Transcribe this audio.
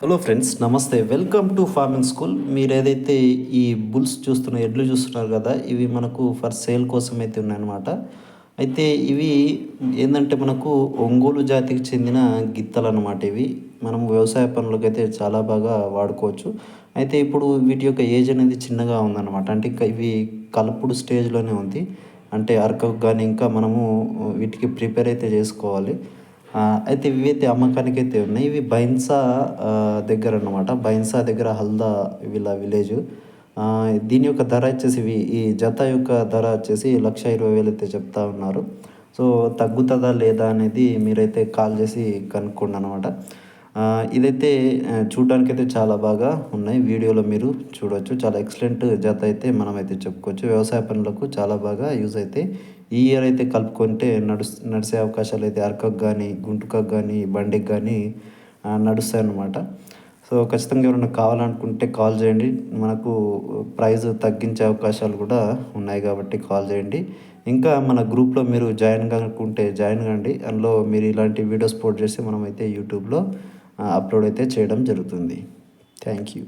Hello friends నమస్తే. Welcome to farming school మీరు ఏదైతే ఈ బుల్స్ చూస్తున్న ఎడ్లు చూస్తున్నారు కదా ఇవి మనకు ఫర్ సేల్ కోసం అయితే ఉన్నాయన్నమాట. అయితే ఇవి ఏంటంటే మనకు ఒంగోలు జాతికి చెందిన గిత్తలు అనమాట ఇవి. మనం వ్యవసాయ పనులకైతే చాలా బాగా వాడుకోవచ్చు. అయితే ఇప్పుడు వీటి యొక్క ఏజ్ అనేది చిన్నగా ఉందన్నమాట. అంటే ఇంకా ఇవి కలుపుడు స్టేజ్లోనే ఉంది. అంటే అరకకు కానీ ఇంకా మనము వీటికి ప్రిపేర్ అయితే చేసుకోవాలి. అయితే ఇవి అయితే అమ్మకానికి అయితే ఉన్నాయి. ఇవి బైన్సా దగ్గర అన్నమాట. బైన్సా దగ్గర హల్దా వీళ్ళ విలేజ్. దీని యొక్క ధర వచ్చేసి ఇవి ఈ జత యొక్క ధర వచ్చేసి లక్ష ఇరవై వేలు అయితే చెప్తా ఉన్నారు. సో తగ్గుతుందా లేదా అనేది మీరైతే కాల్ చేసి కనుక్కోండి అనమాట ఇదైతే ఆ, చూడడానికి అయితే చాలా బాగా ఉన్నాయి. వీడియోలో మీరు చూడవచ్చు చాలా ఎక్సలెంట్ జత అయితే మనం అయితే చెప్పుకోవచ్చు. వ్యవసాయ పనులకు చాలా బాగా యూజ్ అయితే ఈ ఇయర్ అయితే కలుపుకుంటే నడు నడిసే అవకాశాలు అయితే అరకకు కానీ గుంటుకకు కానీ బండికి కానీ నడుస్తాయి అన్నమాట సో ఖచ్చితంగా ఎవరైనా కావాలనుకుంటే కాల్ చేయండి. మనకు ప్రైస్ తగ్గించే అవకాశాలు కూడా ఉన్నాయి కాబట్టి కాల్ చేయండి. ఇంకా మన గ్రూప్లో మీరు జాయిన్ కానుకుంటే జాయిన్ కండి. అందులో మీరు ఇలాంటి వీడియోస్ పోస్ట్ చేసి మనమైతే యూట్యూబ్లో అప్లోడ్ అయితే చేయడం జరుగుతుంది. Thank you.